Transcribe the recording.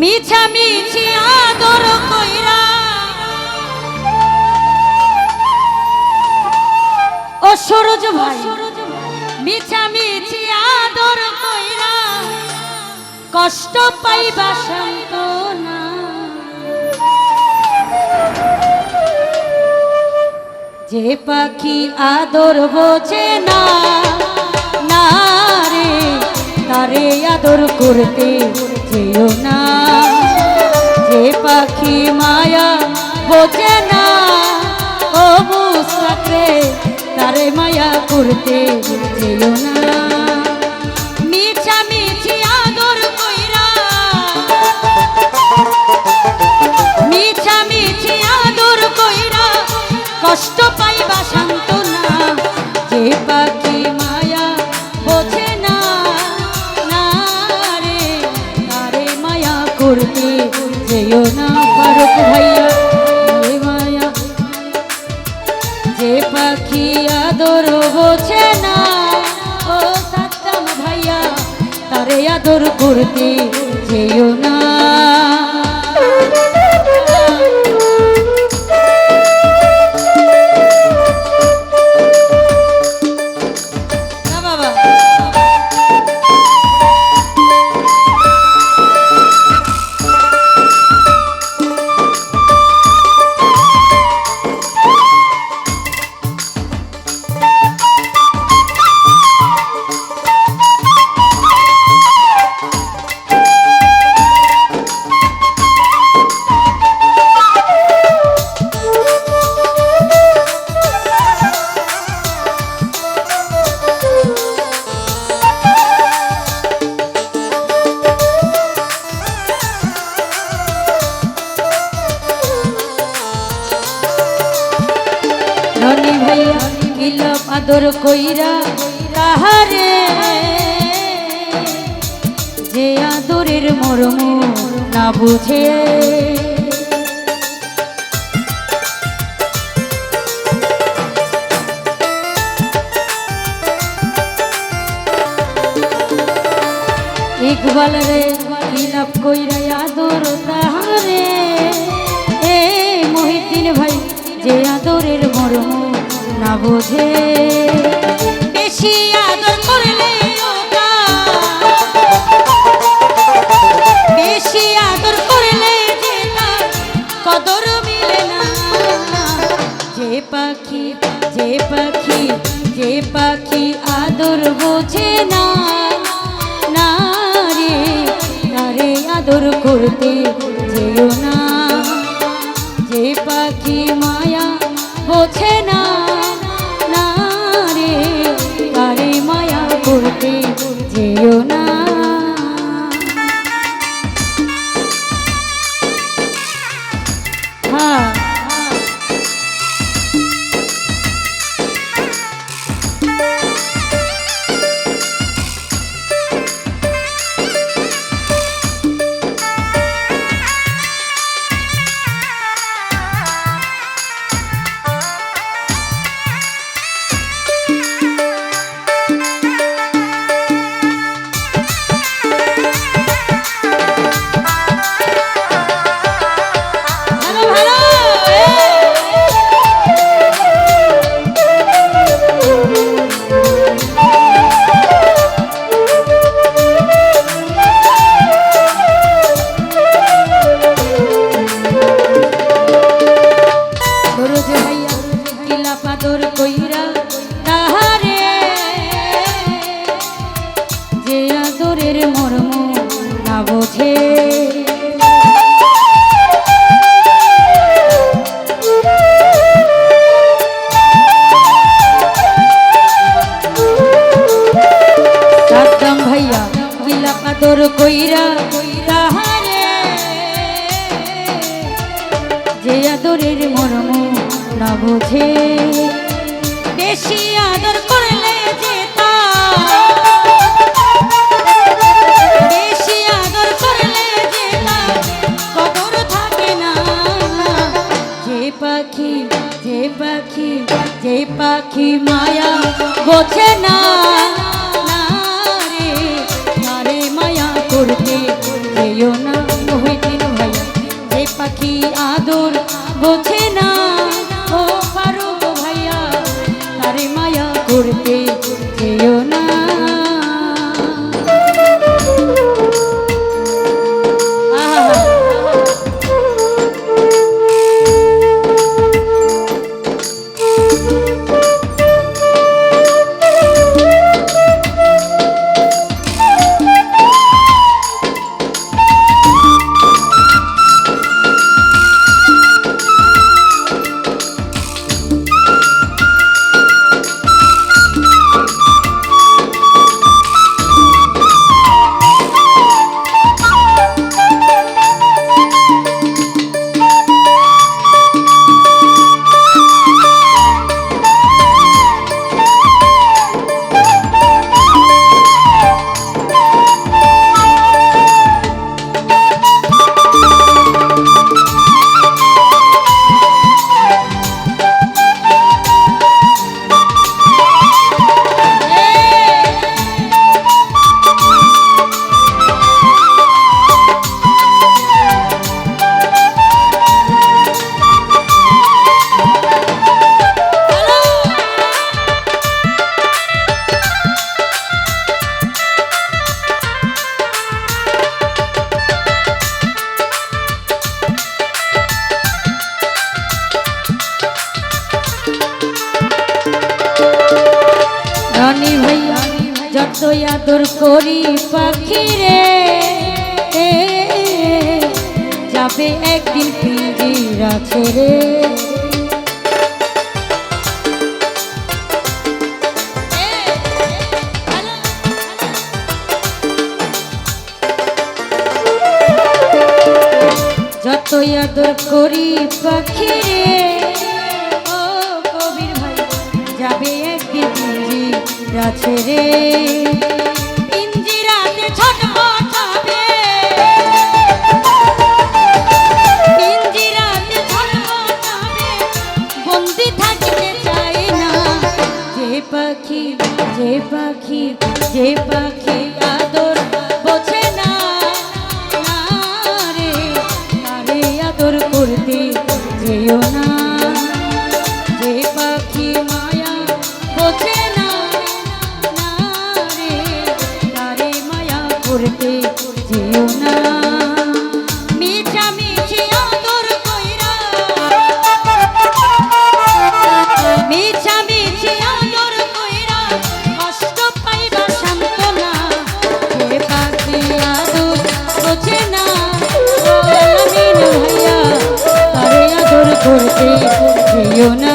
মিছা মিছি আদর কইরা। ও সরোজ ভাই, মিছা মিছি আদর কইরা। কষ্ট পাইবা সান্তনা যে পাখি আদর বোঝে না না রে, তারে আদর করতে যেও না। পাখি মায়া বোঝে না। ও মুসাকরে তারে মায়া করতে যেও না। মিছা মিছি আদর কইরা। মিছা মিছি আদর কইরা কষ্ট পাইবা ভাইয়া যে পাখি আদর বোঝে ভাইয়া তারে আদর করতে যেও না। কইরা তাহারে যে আদরের মরম না বুঝে। ইকবাল রে, কিলাপ কইরা আদর তাহারে? এ মহিদ্দিন ভাই, যে আদরের মরম না বোঝে। বেশি আদর করলে বেশি আদর করলে যে কদর মিলে না। যে পাখি যে পাখি যে পাখি আদর বোঝে না। না রে আদর করতে যেও না। যে পাখি মায়া বোঝে huh? ভাইয়া কিলা পাদর কইরা তাহারে যে আদরের মর্ম না বোঝে। বুঝে। বেশি আদর করলে পাখি মায়া বোঝে না। মায়া করতে যেও না যে পাখি আদর বোঝে না। এত আদর করি পাখিরে। যাবে একদিন পিঞ্জিরা ছেড়ে যত আদর করি পাখিরে আছে রে। ইঞ্জিরাতে ছটফট হবে। ইঞ্জিরাতে ছটফট হবে। বন্দি থাকতে চাই না। পাখি, যে পাখি যে পাখি আর You know.